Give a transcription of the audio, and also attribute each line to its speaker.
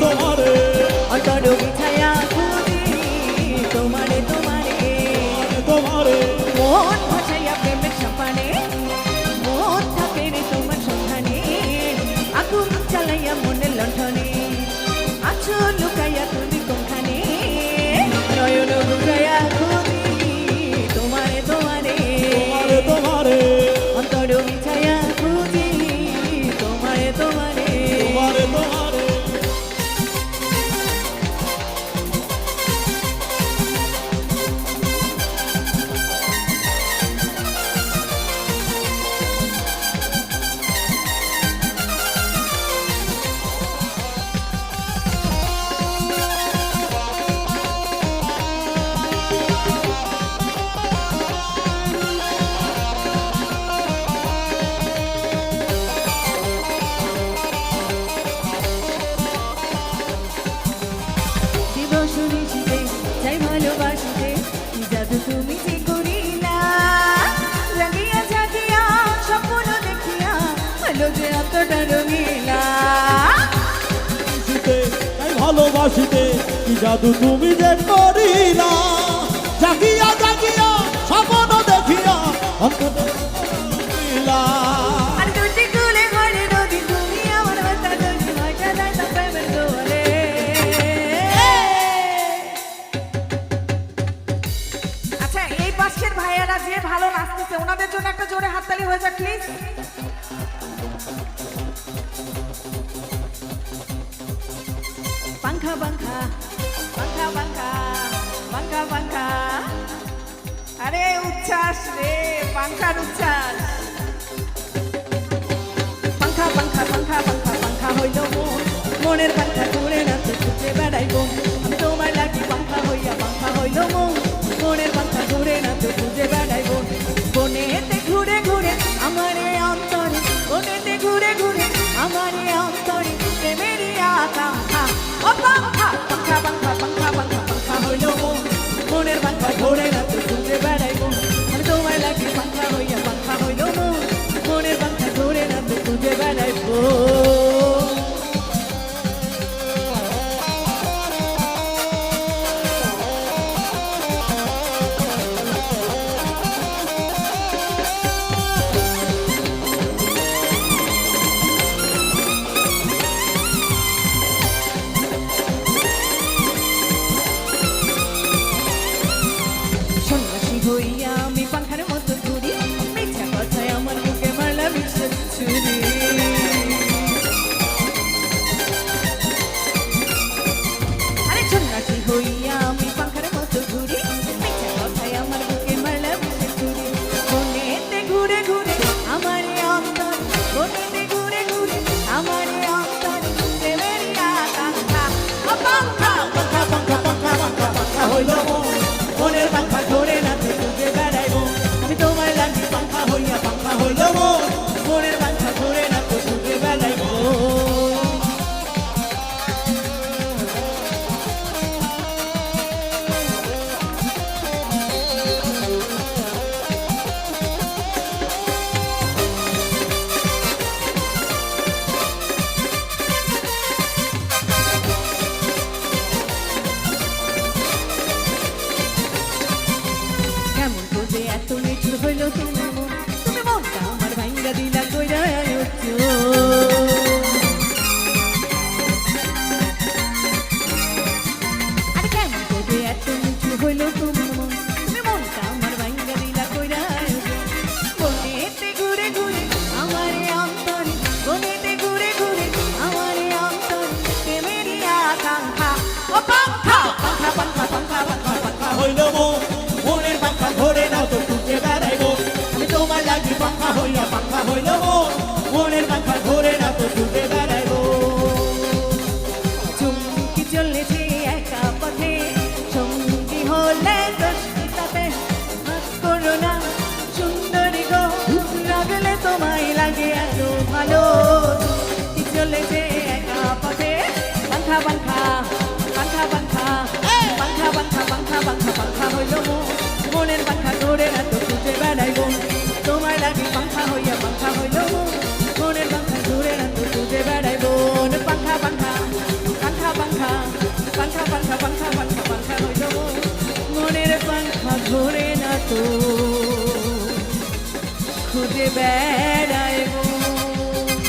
Speaker 1: তোমারে।
Speaker 2: অটল বিছায়া খুঁজি তোমারে তোমারে
Speaker 1: তোমারে
Speaker 2: মন ভাসাইয়া প্রেমের সপানে মন থাকে রে তোমার সন্ধানে আগুন চালাইয়া মনের লণ্ঠনে আছো লুকাইয়া তুমি তোমার
Speaker 1: জাদু তুমি যে করিলা, জাগিয়া জাগিয়া, স্বপ্ন দেখিয়া অন্তত
Speaker 2: আচ্ছা, ভাইয়ারা যে ভালো নাচতেছে, ওনাদের জন্য একটা জোরে হাততালি হয়ে যাক প্লিজ আরে উচ্ছ্বাস রে, পাংখার উচ্ছ্বাস। পাংখা পাংখা পাংখা পাংখা পাংখা হইল মন। মনের পাংখা ঘুরে নাচে ছুটে বেড়াইব। আমি তোমার লাগি পাংখা হইয়া পাংখা হইল মন। খাওয়া বান খা বান খা বান খা বান খা বান খা বান খা বান খা বান খা হইল মনের বান খা ধরে এত খুঁজে বেড়াইব তোমার লাগে পাখা হইয়া পাখা হইল মনের বান খা ধরে এত খুঁজে বেড়াইব পাখা বান খা বান খা বান খা বান খা বান খা বান খা বান খা বান খা হইল মনের বান খা ধরে না তো খুঁজে বেড়াই